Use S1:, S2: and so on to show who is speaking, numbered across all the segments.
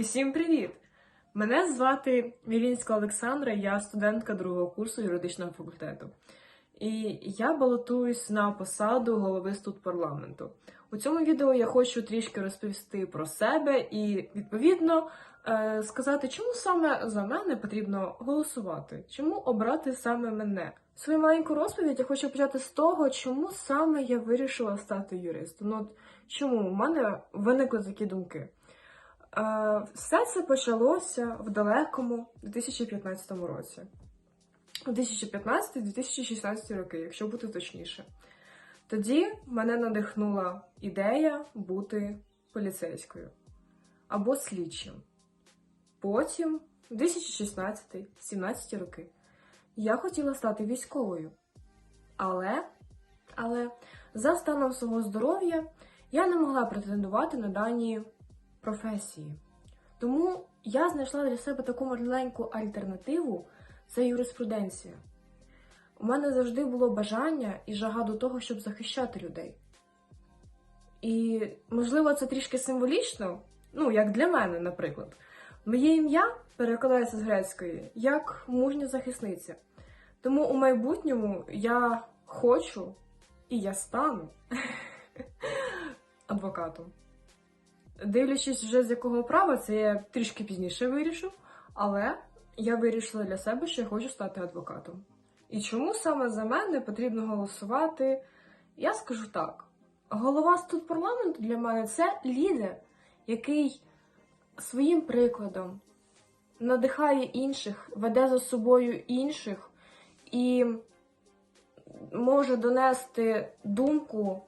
S1: Усім привіт! Мене звати Вілінська Олександра, я студентка другого курсу юридичного факультету. І я балотуюсь на посаду голови студпарламенту. У цьому відео я хочу трішки розповісти про себе і, відповідно, е, сказати, чому саме за мене потрібно голосувати, чому обрати саме мене. Свою маленьку розповідь я хочу почати з того, чому саме я вирішила стати юристом. Ну, чому в мене виникли такі думки? Все це почалося в далекому 2015 році. 2015-2016 роки, якщо бути точніше. Тоді мене надихнула ідея бути поліцейською або слідчим. Потім, 2016-17 роки, я хотіла стати військовою. Але, але за станом свого здоров'я я не могла претендувати на дані професії. Тому я знайшла для себе таку маленьку альтернативу це юриспруденція. У мене завжди було бажання і жага до того, щоб захищати людей. І, можливо, це трішки символічно, ну, як для мене, наприклад. Моє ім'я перекладається з грецької як мужня захисниця. Тому у майбутньому я хочу і я стану адвокатом. Дивлячись вже з якого права, це я трішки пізніше вирішу, але я вирішила для себе, що я хочу стати адвокатом. І чому саме за мене потрібно голосувати? Я скажу так: голова студпарламенту для мене це лідер, який своїм прикладом надихає інших, веде за собою інших і може донести думку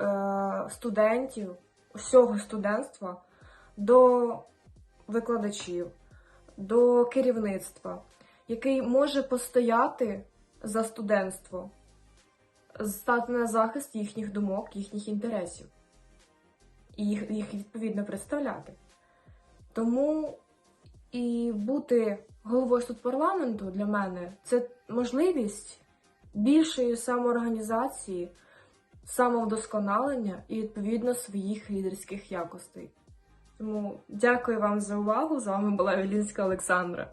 S1: е, студентів, всього студентства до викладачів, до керівництва, який може постояти за студентство, стати на захист їхніх думок, їхніх інтересів і їх, їх відповідно представляти. Тому і бути головою студпарламенту для мене це можливість більшої самоорганізації, самовдосконалення і відповідно своїх лідерських якостей. Тому дякую вам за увагу. З вами була Вілінська Олександра.